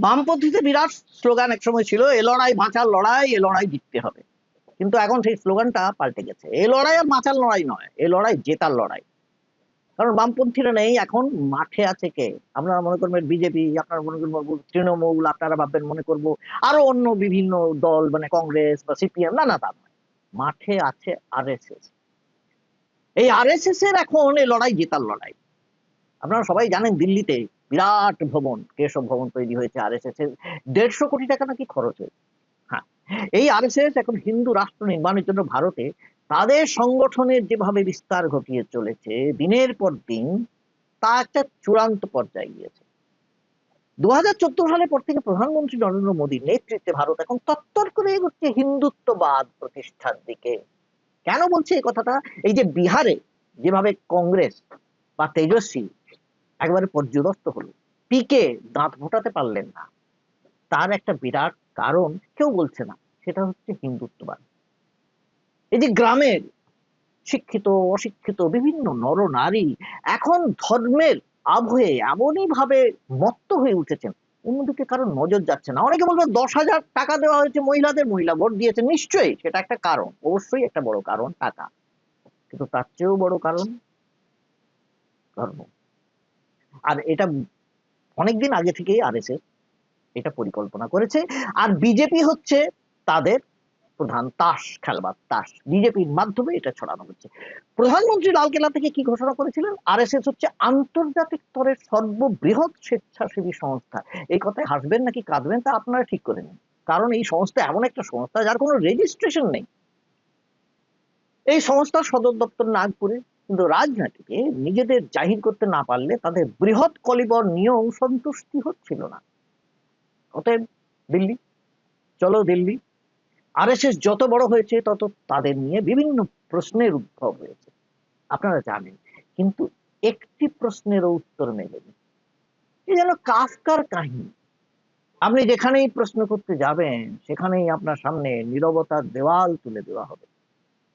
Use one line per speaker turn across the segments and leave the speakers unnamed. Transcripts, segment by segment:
বামপন্থীতে বিরাট slogan একসময় ছিল, এ লড়াই, বাঁচার লড়াই, এ লড়াই জিততে হবে। কিন্তু এখন সেই স্লোগানটা পাল্টে গেছে। এ লড়াই আর বাঁচার লড়াই নয়, এ লড়াই জেতার লড়াই। কারণ বামপন্থীরা নেই, এখন মাঠে আছে কে? আপনারা মনে করবেন বিজেপি আপনারা মনে করবেন তৃণমূল, আপনারা ভাববেন মনে করব আরও অন্য বিভিন্ন দল মানে কংগ্রেস বা সিপিএম, না না, তা নয়। মাঠে আছে আরএসএস। এই আরএসএস এর এখন এই লড়াই, জেতার লড়াই। আপনারা সবাই জানেন দিল্লিতে বিরাট ভবন, কেশব ভবন তৈরি হয়েছে আর এস এস এর। দেড়শো কোটি টাকা নাকি খরচ হয়েছে। হ্যাঁ এই আর এস এস এখন হিন্দু রাষ্ট্র নির্মাণের জন্য ভারতে তাদের সংগঠনের যেভাবে বিস্তার ঘটিয়ে চলেছে, দিনের পর দিন তা একটা চূড়ান্ত পর্যায়ে গিয়েছে। দু হাজার চোদ্দ সালের পর থেকে প্রধানমন্ত্রী নরেন্দ্র মোদীর নেতৃত্বে ভারত এখন তত্তর করে এগোচ্ছে হিন্দুত্ববাদ প্রতিষ্ঠার দিকে। কেন বলছে এই কথাটা? এই যে বিহারে যেভাবে কংগ্রেস বা তেজস্বী একবারে পর্যদস্ত হলো। পিকে দাঁত ফোটাতে পারলেন না। তার একটা বিরাট কারণ কেউ বলছে না, সেটা হচ্ছে হিন্দুত্ববাদ। এই যে গ্রামের শিক্ষিত, অশিক্ষিত বিভিন্ন নর নারী এখন ধর্মের আবহে এমনই ভাবে মত্ত হয়ে উঠেছেন, অন্যদিকে কারণ নজর যাচ্ছে না। অনেকে বলবে দশ হাজার টাকা দেওয়া হয়েছে, মহিলাদের মহিলা ভোট দিয়েছে। নিশ্চয়ই, সেটা একটা কারণ, অবশ্যই একটা বড় কারণ টাকা। কিন্তু তার চেয়েও বড় কারণ ধর্ম। আর এটা অনেকদিন আগে থেকেই আর এটা পরিকল্পনা করেছে। আর বিজেপি হচ্ছে তাদের প্রধান তাস খেলবার, তাস। বিজেপির মাধ্যমে এটা ছড়ানো হচ্ছে। প্রধানমন্ত্রী লালকেল্লা থেকে কি ঘোষণা করেছিলেন? আরএসএস হচ্ছে আন্তর্জাতিক স্তরের সর্ববৃহৎ স্বেচ্ছাসেবী সংস্থা। এই কথায় হাসবেন নাকি কাঁদবেন তা আপনারা ঠিক করে নিন। কারণ এই সংস্থা এমন একটা সংস্থা যার কোনো রেজিস্ট্রেশন নেই। এই সংস্থার সদর দপ্তর নাগপুরে কিন্তু রাজনীতিকে নিজেদের জাহির করতে না পারলে তাদের বৃহৎ কলিবর নিয়েও সন্তুষ্টি হচ্ছিল না। অতএব দিল্লি, চলো দিল্লি। আরএসএস যত বড় হয়েছে, তত তাদের নিয়ে বিভিন্ন প্রশ্নের উদ্ভব হয়েছে। আপনারা জানেন, কিন্তু একটি প্রশ্নেরও উত্তর মেলেনি। এ যেন কাফকার কাহিনী। আপনি যেখানেই প্রশ্ন করতে যাবেন, সেখানেই আপনার সামনে নীরবতার দেওয়াল তুলে দেওয়া হবে।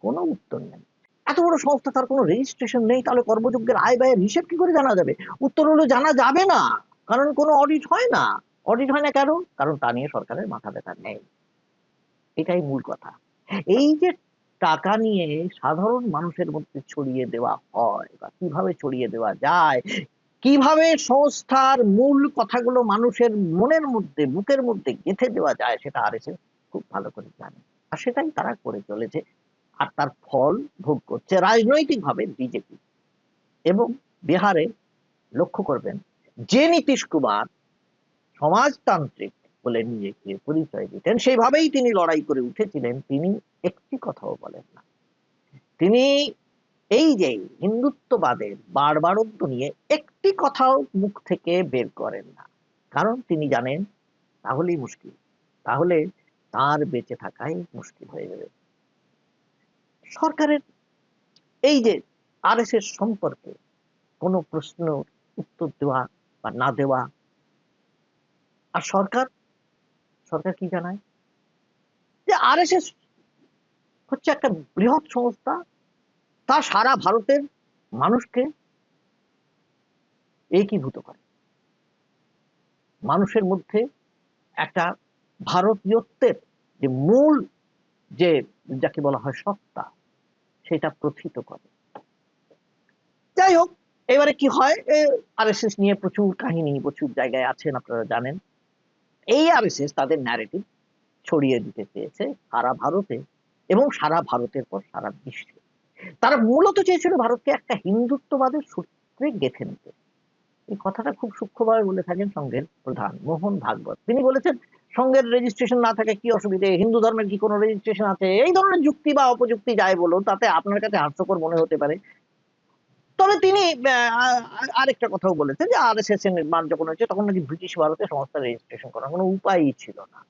কোনো উত্তর নেই। এত বড় সংস্থা, তার কোনো রেজিস্ট্রেশন নেই, তাহলে কর্মযোগ্যের আয় ব্যয়ের হিসেব কি করে জানা যাবে? উত্তর হলো জানা যাবে না, কারণ কোনো অডিট হয় না। অডিট হয় না কেন? কারণ তা নিয়ে সরকারের মাথা ব্যথা নেই। এটাই মূল কথা। এই যে টাকা নিয়ে সাধারণ মানুষের মধ্যে ছড়িয়ে দেওয়া হয়, বা কীভাবে ছড়িয়ে দেওয়া যায়, কীভাবে সংস্থার মূল কথাগুলো মানুষের মনের মধ্যে, বুকের মধ্যে গেঁথে দেওয়া যায়, সেটা আর খুব ভালো করে জানে। আর সেটাই তারা করে চলেছে। আর তার ফল ভোগ করছে রাজনৈতিকভাবে বিজেপি। এবং বিহারে লক্ষ্য করবেন, যে নীতিশ কুমার সমাজতান্ত্রিক বলে নিজেকে পরিচয় দিতেন, সেইভাবেই তিনি লড়াই করে উঠেছিলেন, তিনি একটি কথাও বলেন না। তিনি এই যে হিন্দুত্ববাদের বারবারত্ব নিয়ে একটি কথাও মুখ থেকে বের করেন না। কারণ তিনি জানেন, তাহলেই মুশকিল। তাহলে তার বেঁচে থাকাই মুশকিল হয়ে যাবে। সরকারের এই যে আর এস এর সম্পর্কে কোনো প্রশ্ন, উত্তর দেওয়া বা না দেওয়া, আর সরকার? সরকার কি জানায়? যে আর হচ্ছে একটা বৃহৎ সংস্থা, তা সারা ভারতের মানুষকে একীভূত করে। মানুষের মধ্যে একটা ভারতীয়ত্বের যে মূল যে, যাকে বলা হয় সত্তা সেটা প্রথিত করে। যাই হোক এবারে কি হয়? আর এস এস নিয়ে প্রচুর কাহিনী প্রচুর জায়গায় আছেন, আপনারা জানেন। এই আরএসএস তাদের ন্যারেটিভ ছড়িয়ে দিতে চেয়েছে সারা ভারতে এবং সারা ভারতের পর সারা বিশ্বে। তারা মূলত চেয়েছিল ভারতকে একটা হিন্দুত্ববাদের সূত্রে গেঁথে নিতে। এই কথাটা খুব সূক্ষ্মভাবে বলে থাকেন সংঘের প্রধান মোহন ভাগবত। তিনি বলেছেন সংঘের রেজিস্ট্রেশন না থাকে কি অসুবিধে? হিন্দু ধর্মের কি কোনো রেজিস্ট্রেশন আছে? এই ধরনের যুক্তি বা অপযুক্তি যায় বলো, তাতে আপনার কাছে হাস্যকর মনে হতে পারে। তবে তিনি আরেকটা কথাও বলেছেন যে আর এস এস এর নির্মাণ যখন হয়েছে, তখন নাকি ব্রিটিশ ভারতে সংস্থা রেজিস্ট্রেশন করার কোনো উপায়ই ছিল না।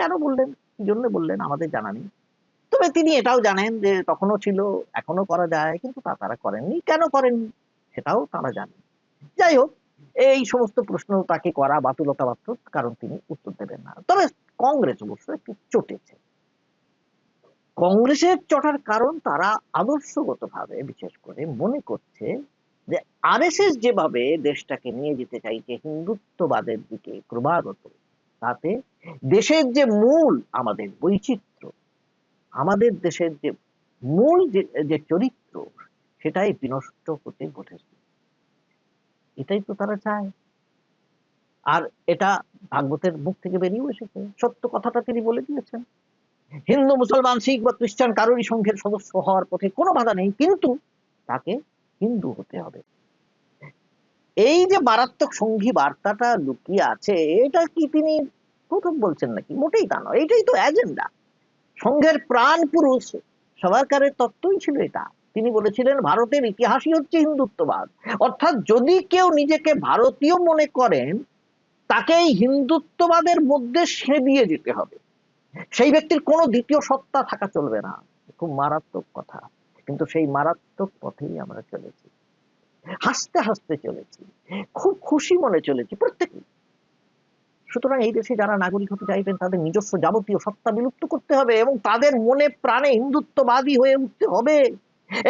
কেন বললেন? কি জন্য বললেন? আমাদের জানা নেই। তবে তিনি এটাও জানেন যে তখনও ছিল এখনও করা যায়, কিন্তু তা তারা করেননি। কেন করেননি? সেটাও তারা জানেন। যাই হোক এই সমস্ত প্রশ্ন তাকে করা বাতুলতা মাত্র কারণ তিনি উত্তর দেবেন না। তবে কংগ্রেস অবশ্য একটু চটেছে। কংগ্রেসের চটার কারণ তারা আদর্শগতভাবে, বিশেষ করে মনে করছে যে আরএসএস যেভাবে দেশটাকে নিয়ে যেতে চাইছে হিন্দুত্ববাদের দিকে ক্রমাগত, তাতে দেশের যে মূল আমাদের বৈচিত্র্য, আমাদের দেশের যে মূল যে যে চরিত্র, সেটাই বিনষ্ট হতে বসেছে এটাই তো তারা চায়। আর এটা ভাগবতের মুখ থেকে বেরিয়েও এসেছে। সত্য কথাটা তিনি বলে দিয়েছেন। হিন্দু, মুসলমান, শিখ বা খ্রিস্টান কারোরই সংঘের সদস্য হওয়ার পথে কোনো বাধা নেই, কিন্তু তাকে হিন্দু হতে হবে। এই যে মারাত্মক সঙ্গী বার্তাটা লুকিয়ে আছে, এটা কি তিনি প্রথম বলছেন নাকি? মোটেই তা নয়। এটাই তো এজেন্ডা সংঘের প্রাণ পুরুষ সবারকারের তত্ত্বই ছিল এটা। তিনি বলেছিলেন, ভারতের ইতিহাসই হচ্ছে হিন্দুত্ববাদ। অর্থাৎ যদি কেউ নিজেকে ভারতীয় মনে করেন তাকে এই হিন্দুত্ববাদের মধ্যে সেবিয়ে যেতে হবে। সেই ব্যক্তির কোনো দ্বিতীয় সত্তা থাকা চলবে না। খুব মারাত্মক কথা। কিন্তু সেই মারাত্মক পথেই আমরা চলেছি। হাসতে হাসতে চলেছি। খুব খুশি মনে চলেছি প্রত্যেকে সুতরাং এই দেশে যারা নাগরিক হতে চাইবেন, তাদের নিজস্ব যাবতীয় সত্তা বিলুপ্ত করতে হবে এবং তাদের মনে প্রাণে হিন্দুত্ববাদী হয়ে উঠতে হবে।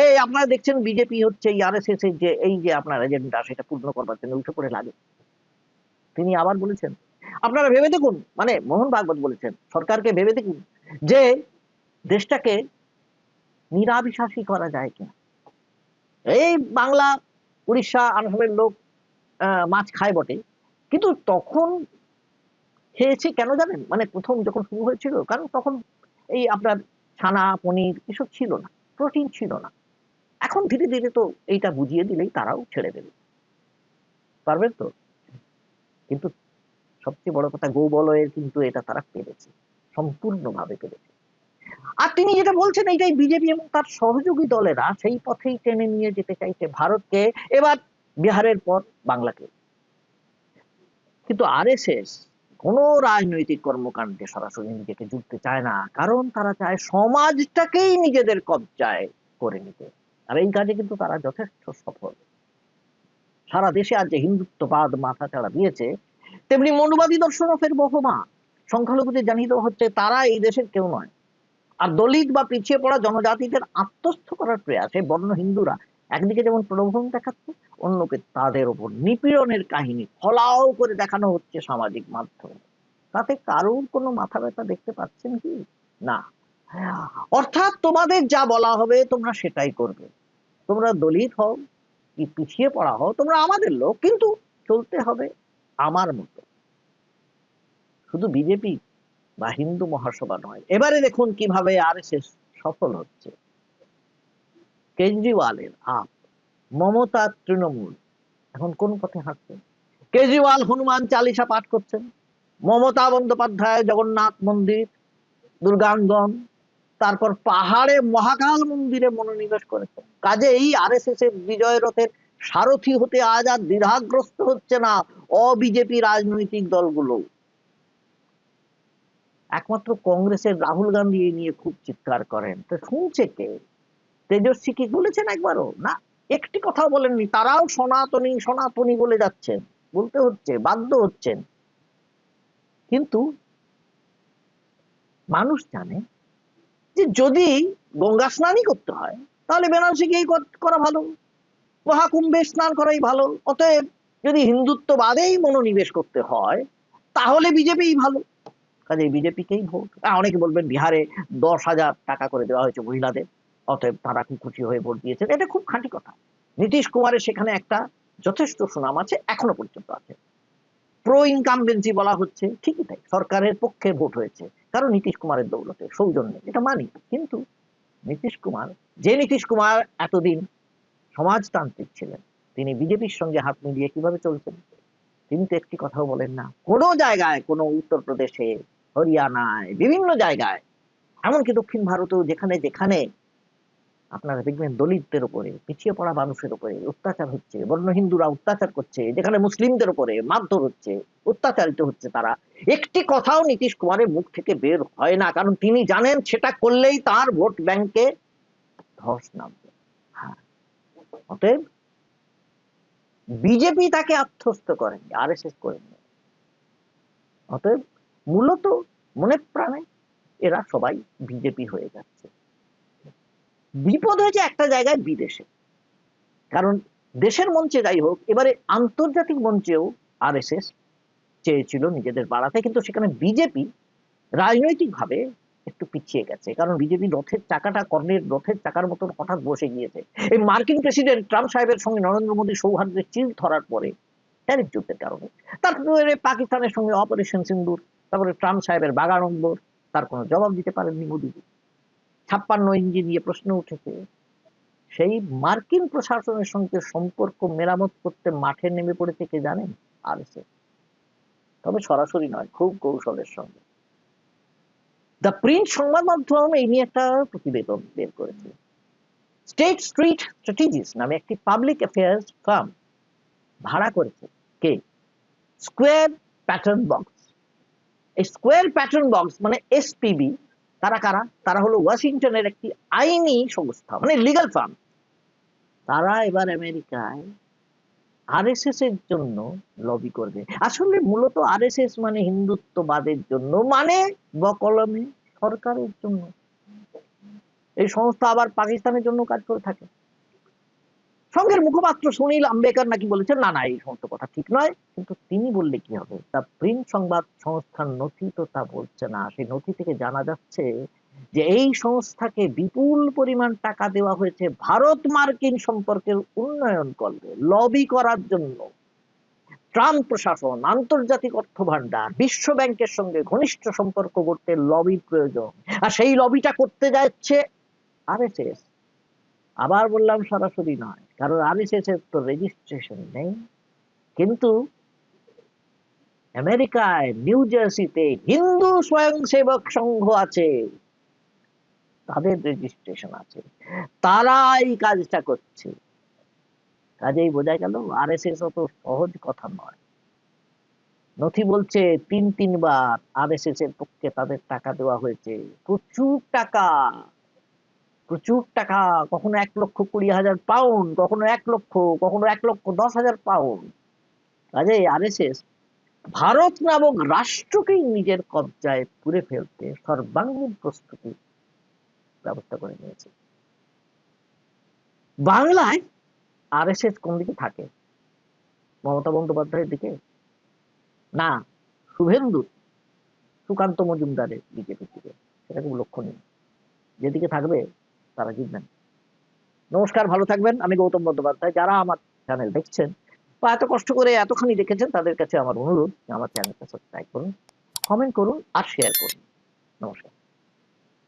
এই আপনারা দেখছেন বিজেপি হচ্ছে এই আরএসএস এর যে, এই যে আপনার এজেন্ডা সেটা পূর্ণ করবার জন্য, উঠে পড়ে লাগে। তিনি আবার বলেছেন, আপনারা ভেবে দেখুন মানে মোহন ভাগবত বলেছেন, সরকারকে ভেবে দেখুন যে দেশটাকে নিরাবিশ্বাসী করা যায় কিনা। এই বাংলা, উড়িষ্যা, আসামের লোক মাছ খায় বটে। কিন্তু তখন খেয়েছে কেন জানেন? মানে প্রথম যখন শুরু হয়েছিল, কারণ তখন এই আপনার ছানা, পনির এসব ছিল না। প্রোটিন ছিল না। এখন ধীরে ধীরে তো এইটা বুঝিয়ে দিলেই তারাও ছেড়ে দেবে। পারবেন তো? কিন্তু সবচেয়ে বড় কথা গৌবলয়ের কিন্তু এটা তারা পেরেছে, সম্পূর্ণভাবে পেরেছে। আর তিনি যেটা বলছেন, এইটাই বিজেপি এবং তার সহযোগী দলেরা সেই পথেই টেনে নিয়ে যেতে চাইছে ভারতকে। এবার বিহারের পর বাংলাকে। কিন্তু আরএসএস কোনো রাজনৈতিক কর্মকাণ্ডে সরাসরি নিজেকে যুক্তে চায় না, কারণ তারা চায় সমাজটাকেই নিজেদের কবজায় করে নিতে। আর এই কাজে কিন্তু তারা যথেষ্ট সফল। সারা দেশে আজ যে হিন্দুত্ববাদ মাথা চাড়া দিয়েছে, তেমনি মনুবাদী দর্শনও ফের বহমা সংখ্যালঘুদের দেওয়া হচ্ছে, তারা এই দেশের কেউ নয়। আর দলিত বা পিছিয়ে পড়া জনজাতিদের আত্মস্থ করার প্রয়াসে বর্ণ হিন্দুরা একদিকে যেমন প্রলোভন দেখাচ্ছে, অন্যকে তাদের ওপর নিপীড়নের কাহিনী, ফলাও করে দেখানো হচ্ছে সামাজিক মাধ্যমে। তাতে কারোর কোনো মাথা ব্যথা দেখতে পাচ্ছেন কি? না। অর্থাৎ তোমাদের যা বলা হবে, তোমরা সেটাই করবে। তোমরা দলিত হও, কি পিছিয়ে পড়া হও, তোমরা আমাদের লোক, কিন্তু চলতে হবে আমার মতো। শুধু বিজেপি বা হিন্দু মহাসভা নয়। এবারে দেখুন কীভাবে আর সফল হচ্ছে। কেজরিওয়ালের আপ মমতা তৃণমূল। এখন কোন পথে হাঁটছে? কেজরিওয়াল হনুমান চালিসা পাঠ করছেন। মমতা বন্দ্যোপাধ্যায়, জগন্নাথ মন্দির, দুর্গাঙ্গন, তারপর পাহাড়ে মহাকাল মন্দিরে মনোনিবেশ করেছেন। কাজে এই আর এস এস এর বিজয় রথের সারথি হতে আজ আর দ্বিধাগ্রস্ত হচ্ছে না অবিজেপি রাজনৈতিক দলগুলো। একমাত্র কংগ্রেসের রাহুল গান্ধী এই নিয়ে খুব চিৎকার করেন। তো শুনছে কে? তেজস্বী কি বলেছেন একবারও, না, একটি কথাও বলেননি, তারাও সনাতনী সনাতনী বলে যাচ্ছেন, বলতে হচ্ছে, বাধ্য হচ্ছেন। কিন্তু মানুষ জানে যে যদি গঙ্গা স্নানই করতে হয়, তাহলে বেনারসি গিয়েই করা ভালো, মহাকুম্ভে স্নান করাই ভালো, অতএব যদি হিন্দুত্ববাদেই মনোনিবেশ করতে হয়, তাহলে বিজেপিই ভালো। কাজে বিজেপিকেই ভোট। অনেকে বলবেন বিহারে দশ হাজার টাকা করে দেওয়া হয়েছে মহিলাদের। অতএব তারা খুব খুশি হয়ে ভোট দিয়েছেন। এটা খুব খাঁটি কথা। নীতিশ কুমারের সেখানে একটা যথেষ্ট সুনাম আছে, এখনও পর্যন্ত আছে। প্রো ইনকামবেন্সি বলা হচ্ছে, ঠিকই তাই। সরকারের পক্ষে ভোট হয়েছে, কারণ নীতিশ কুমারের দৌলতে সৌজন্যে, এটা মানি। কিন্তু নীতিশ কুমার, যে নীতিশ কুমার এতদিন সমাজতান্ত্রিক ছিলেন, তিনি বিজেপির সঙ্গে হাত মিলিয়ে কীভাবে চলছেন তিনি তো একটি কথাও বলেন না, কোনো জায়গায়, কোনো উত্তরপ্রদেশে, হরিয়ানায়, বিভিন্ন জায়গায়, এমনকি দক্ষিণ ভারতেও যেখানে যেখানে আপনারা দেখবেন দলিতদের উপরে, পিছিয়ে পড়া মানুষের উপরে অত্যাচার হচ্ছে, বর্ণ হিন্দুরা অত্যাচার করছে, যেখানে মুসলিমদের উপরে মারধর হচ্ছে, অত্যাচারিত হচ্ছে তারা। একটি কথাও নীতিশ কুমারের মুখ থেকে বের হয় না, কারণ তিনি জানেন সেটা করলেই তার ভোট ব্যাংকে ধস নামবে। হ্যাঁ। অতএব বিজেপি তাকে আত্মস্থ করেন আর এস এস করেন। অতএব মূলত মনে প্রাণে এরা সবাই বিজেপি হয়ে যাচ্ছে। বিপদ হয়েছে একটা জায়গায় বিদেশে। কারণ দেশের মঞ্চে যাই হোক, এবারে আন্তর্জাতিক মঞ্চেও আর চেয়েছিল নিজেদের বাড়াতে, কিন্তু সেখানে বিজেপি রাজনৈতিকভাবে একটু পিছিয়ে গেছে। কারণ বিজেপি রথের চাকাটা, কর্ণের রথের চাকার মতন হঠাৎ বসে গিয়েছে। এই মার্কিন প্রেসিডেন্ট ট্রাম্প সাহেবের সঙ্গে নরেন্দ্র মোদী সৌহার্দ্যের চিল ধরার পরে ট্যারিফ যুদ্ধের কারণে। তারপরে পাকিস্তানের সঙ্গে অপারেশন সিন্দুর, তারপরে ট্রাম্প সাহেবের বাগাড়ম্বর তার কোনো জবাব দিতে পারেননি মোদী ছাপ্পান্ন ইঞ্চি নিয়ে প্রশ্ন উঠেছে, সেই মার্কিন প্রশাসনের সঙ্গে সম্পর্ক মেরামত করতে মাঠে নেমে পড়েছে কে জানেন? আর তবে সরাসরি নয়, খুব কৌশলের সঙ্গে। দ্য প্রিন্ট সংবাদ মাধ্যম এই নিয়ে একটা প্রতিবেদন বের করেছে। স্টেট স্ট্রিট স্ট্র্যাটেজিস নামে একটি পাবলিক অ্যাফেয়ার্স ফার্ম ভাড়া করেছে কে? Square pattern box. এই স্কোয়ার প্যাটার্ন বক্স মানে এসপিবি তারা কারা? তারা হলো ওয়াশিংটনের একটি আইনি সংস্থা মানে লিগাল ফার্ম তারা এবার আমেরিকায় আরএসএস এর জন্য লবি করবে। আসলে মূলত আরএসএস মানে হিন্দুত্ববাদের জন্য মানে বকলমে সরকারের জন্য। এই সংস্থা আবার পাকিস্তানের জন্য কাজ করে থাকে। সঙ্গের মুখপাত্র সুনীল আম্বেকার নাকি বলেছেন, না না, এই সমস্ত কথা ঠিক নয়। কিন্তু তিনি বললে কি হবে? তা প্রিন্ট সংবাদ সংস্থার নথি তো তা বলছে না। সেই নথি থেকে জানা যাচ্ছে যে এই সংস্থাকে বিপুল পরিমাণ টাকা দেওয়া হয়েছে ভারত মার্কিন সম্পর্কের উন্নয়ন করবে লবি করার জন্য। ট্রাম্প প্রশাসন, আন্তর্জাতিক অর্থ ভান্ডার বিশ্ব ব্যাংকের সঙ্গে ঘনিষ্ঠ সম্পর্ক করতে লবির প্রয়োজন। আর সেই লবিটা করতে যাচ্ছে আরএসএস। আবার বললাম সরাসরি নয়। কারণ আরএসএস এর তো রেজিস্ট্রেশন নেই। কিন্তু আমেরিকায় নিউ জার্সিতে হিন্দু স্বয়ংসেবক সংঘ আছে। তাদের রেজিস্ট্রেশন আছে। তারা এই কাজটা করছে। কাজেই বোঝা গেল আর এস এস অত সহজ কথা নয়। নথি বলছে, তিন তিনবার আর এস এস এর পক্ষে তাদের টাকা দেওয়া হয়েছে। প্রচুর টাকা। প্রচুর টাকা, কখনো এক লক্ষ কুড়ি হাজার পাউন্ড কখনো এক লক্ষ, কখনো এক লক্ষ দশ হাজার পাউন্ড কাজেই আর এস এস ভারত নামক রাষ্ট্রকেই নিজের কবজায় পুরে ফেলতে সর্বাঙ্গীন প্রস্তুতি ব্যবস্থা করে নিয়েছে। বাংলায় আরএসএস কোন দিকে থাকে? মমতা বন্দ্যোপাধ্যায়ের দিকে? না, শুভেন্দু, সুকান্ত মজুমদারের বিজেপির দিকে সেটা খুব লক্ষণীয়। যেদিকে থাকবে তারা জিতবেন। নমস্কার, ভালো থাকবেন। আমি গৌতম বন্দ্যোপাধ্যায়। যারা আমার চ্যানেল দেখছেন বা এত কষ্ট করে এতখানি দেখেছেন, তাদের কাছে আমার অনুরোধ আমার চ্যানেলটা সাবস্ক্রাইব করুন কমেন্ট করুন আর শেয়ার করুন। নমস্কার।